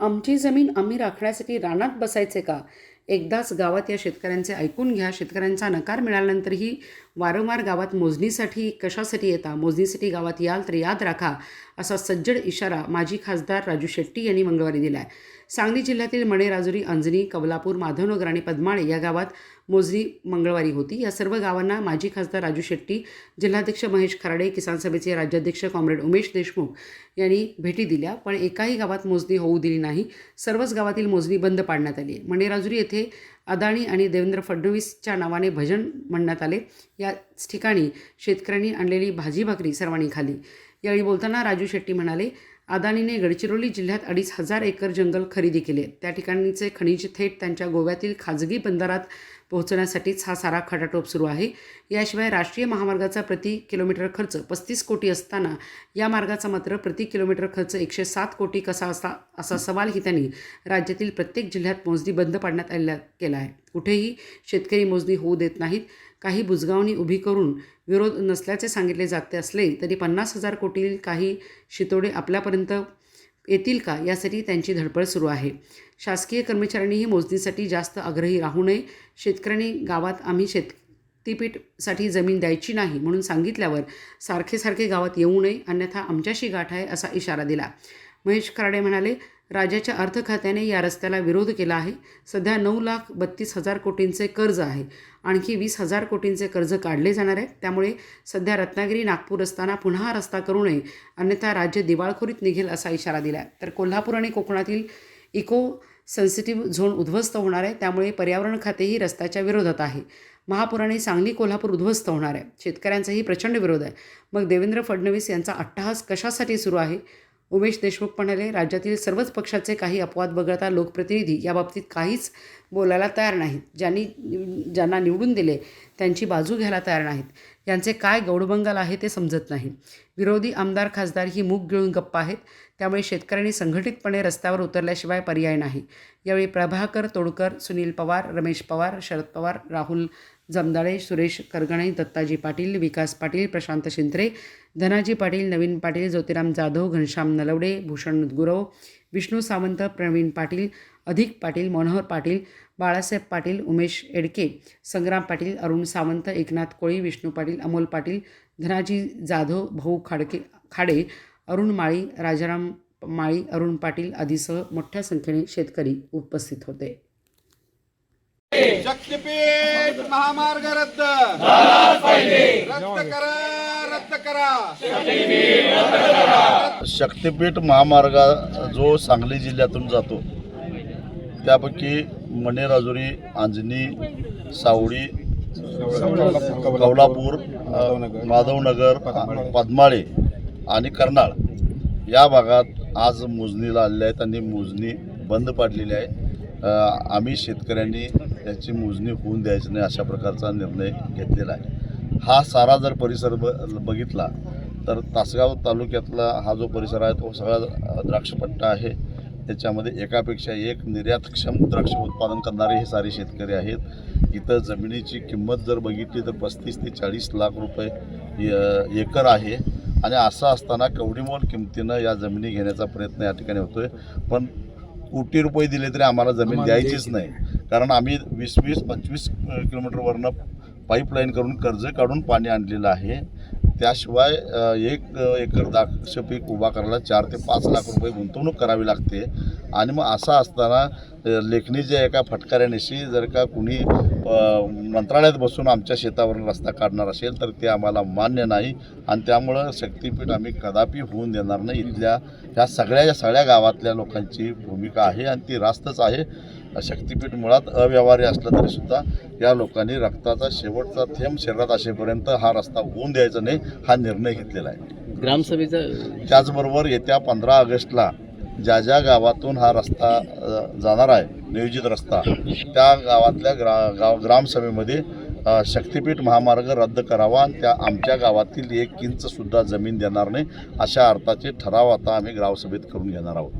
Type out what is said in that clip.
आमची जमीन आम्ही राखण्यासाठी रानात बसायचे का? एकदाच गावात या शेतकऱ्यांचे ऐकून घ्या. शेतकऱ्यांचा नकार मिळाल्यानंतरही वारंवार गावात मोजणीसाठी कशासाठी येता? मोजणीसाठी गावात याल तर याद राखा असा सज्जड इशारा माजी खासदार राजू शेट्टी यांनी मंगळवारी दिला आहे सांगली जिल्ह्यातील मणे राजुरी अंजनी कबलापूर माधवनगर आणि पद्माळे या गावात मोजणी मंगळवारी होती. या सर्व गावांना माजी खासदार राजू शेट्टी जिल्हाध्यक्ष महेश खराडे किसान सभेचे राज्याध्यक्ष कॉम्रेड उमेश देशमुख यांनी भेटी दिल्या. पण एकाही गावात मोजणी होऊ दिली नाही. सर्वच गावातील मोजणी बंद पाडण्यात आली मणे मणेराजुरी येथे अदाणी आणि देवेंद्र फडणवीसच्या नावाने भजन म्हणण्यात आले. याच ठिकाणी शेतकऱ्यांनी आणलेली भाजी भाकरी सर्वांनी खाली यावेळी बोलताना राजू शेट्टी म्हणाले अदानीने गडचिरोली जिल्ह्यात अडीच हजार एकर जंगल खरेदी केले. त्या ठिकाणीचे खनिज थेट त्यांच्या गोव्यातील खाजगी बंदरात पोहोचण्यासाठीच हा सारा खटाटोप सुरू आहे. याशिवाय राष्ट्रीय महामार्गाचा प्रति किलोमीटर खर्च पस्तीस कोटी असताना या मार्गाचा मात्र प्रति किलोमीटर खर्च एकशे सात कोटी कसा असा असा सवालही त्यांनी राज्यातील प्रत्येक जिल्ह्यात मोजणी बंद पाडण्यात आलेला केला आहे. कुठेही शेतकरी मोजणी होऊ देत नाहीत. काही बुजगावणी उभी करून विरोध नसल्याचे सांगितले जाते असले तरी पन्नास हजार कोटी काही शितोडे आपल्यापर्यंत येतील का? यासाठी त्यांची धडपड सुरू आहे. शासकीय कर्मचाऱ्यांनीही मोजणीसाठी जास्त आग्रही राहू नये. शेतकऱ्यांनी गावात आम्ही शेतीपीठसाठी जमीन द्यायची नाही म्हणून सांगितल्यावर सारखे सारखे गावात येऊ नये अन्यथा आमच्याशी गाठ आहे असा इशारा दिला. महेश खराडे म्हणाले राज्याच्या अर्थ खात्याने या रस्त्याला विरोध केला आहे. सध्या नऊ लाख बत्तीस हजार कोटींचे कर्ज आहे. आणखी वीस हजार कोटींचे कर्ज काढले जाणार आहे. त्यामुळे सध्या रत्नागिरी नागपूर असताना पुन्हा रस्ता करू नये. अन्यथा राज्य दिवाळखोरीत निघेल असा इशारा दिला आहे तर कोल्हापूर आणि कोकणातील इको सेन्सिटिव्ह झोन उद्ध्वस्त होणार आहे. त्यामुळे पर्यावरण खातेही रस्त्याच्या विरोधात आहे. महापुराने सांगली कोल्हापूर उद्ध्वस्त होणार आहे. शेतकऱ्यांचाही प्रचंड विरोध आहे. मग देवेंद्र फडणवीस यांचा अट्टहास कशासाठी सुरू आहे? उमेश देशमुख म्हणाले राज्यातील सर्वच पक्षाचे काही अपवाद वगळता लोकप्रतिनिधी याबाबतीत काहीच बोलायला तयार नाहीत. ज्यांनी ज्यांना निवडून दिले त्यांची बाजू घ्यायला तयार नाहीत. यांचे काय गौडबंगाल आहे ते समजत नाही. विरोधी आमदार खासदार ही मूग गिळून गप्प आहेत. त्यामुळे शेतकऱ्यांनी संघटितपणे रस्त्यावर उतरल्याशिवाय पर्याय नाही. यावेळी प्रभाकर तोडकर सुनील पवार रमेश पवार शरद पवार राहुल जमदाळे सुरेश करगणे दत्ताजी पाटील विकास पाटील प्रशांत शिंत्रे धनाजी पाटील नवीन पाटील ज्योतिराम जाधव घनश्याम नलवडे भूषण गुरव विष्णू सावंत प्रवीण पाटील अधिक पाटील मनोहर पाटील बाळासाहेब पाटील उमेश एडके संग्राम पाटील अरुण सावंत एकनाथ कोळी विष्णू पाटील अमोल पाटील धनाजी जाधव भाऊ खाडके खाडे अरुण माळी राजाराम माळी अरुण पाटील आदीसह मोठ्या संख्येने शेतकरी उपस्थित होते. शक्तीपीठ महामार्ग रद्द. रद्द करा रद्द करा. शक्तिपीठ महामार्ग जो सांगली जिल्ह्यातून जातो त्यापैकी मणे राजुरी आंजनी सावडी कौलापूर माधवनगर पद्माळे आणि कर्नाळ या भागात आज मोजणीला आलेल्या आहेत आणि मोजणी बंद पाडलेली आहे. आम्ही शेतकऱ्यांनी त्याची मोजणी होऊन द्यायची नाही अशा प्रकारचा निर्णय घेतलेला आहे. हा सारा जर परिसर ब बघितला तर तासगाव तालुक्यातला हा जो परिसर आहे तो सगळा द्राक्षपट्टा आहे. त्याच्यामध्ये एकापेक्षा एक निर्यातक्षम द्राक्ष उत्पादन करणारे हे सारे शेतकरी आहेत. इथं जमिनीची किंमत जर बघितली तर पस्तीस ते चाळीस लाख रुपये य- एकर आहे. आणि असं असताना कवडीमोल किमतीनं या जमिनी घेण्याचा प्रयत्न या ठिकाणी होतोय. पण कोटी रुपये दिले तरी आम्हाला जमीन द्यायचीच नाही. कारण आम्ही वीस वीस पंचवीस किलोमीटरवरनं पाईपलाईन करून कर्ज काढून पाणी आणलेलं आहे. त्याशिवाय एक एकर द्राक्ष पीक उभा करायला चार ते पाच लाख रुपये गुंतवणूक करावी लागते. आणि मग असं असताना अ, लेखणीच्या एका फटकाऱ्यानिशी जर का कुणी मंत्रालयात बसून आमच्या शेतावरून रस्ता काढणार असेल तर ते आम्हाला मान्य नाही. आणि त्यामुळं शक्तीपीठ आम्ही कदापि होऊन देणार नाही. इथल्या ह्या सगळ्या या सगळ्या गावातल्या लोकांची भूमिका आहे आणि ती रास्तच आहे. शक्तीपीठ मुळात अव्यवहार्य असलं तरीसुद्धा या लोकांनी रक्ताचा शेवटचा थेंब शरीरात असेपर्यंत हा रस्ता होऊन द्यायचा नाही हा निर्णय घेतलेला आहे. ग्रामसभेचा त्याचबरोबर येत्या पंधरा ऑगस्टला ज्या ज्या गावातून हा रस्ता जाणार आहे नियोजित रस्ता त्या गावातल्या ग्रा गाव ग्रामसभेमध्ये शक्तिपीठ महामार्ग रद्द करावा आणि त्या आमच्या गावातील एक इंचसुद्धा जमीन देणार नाही अशा अर्थाचे ठराव आता आम्ही ग्रामसभेत करून घेणार आहोत.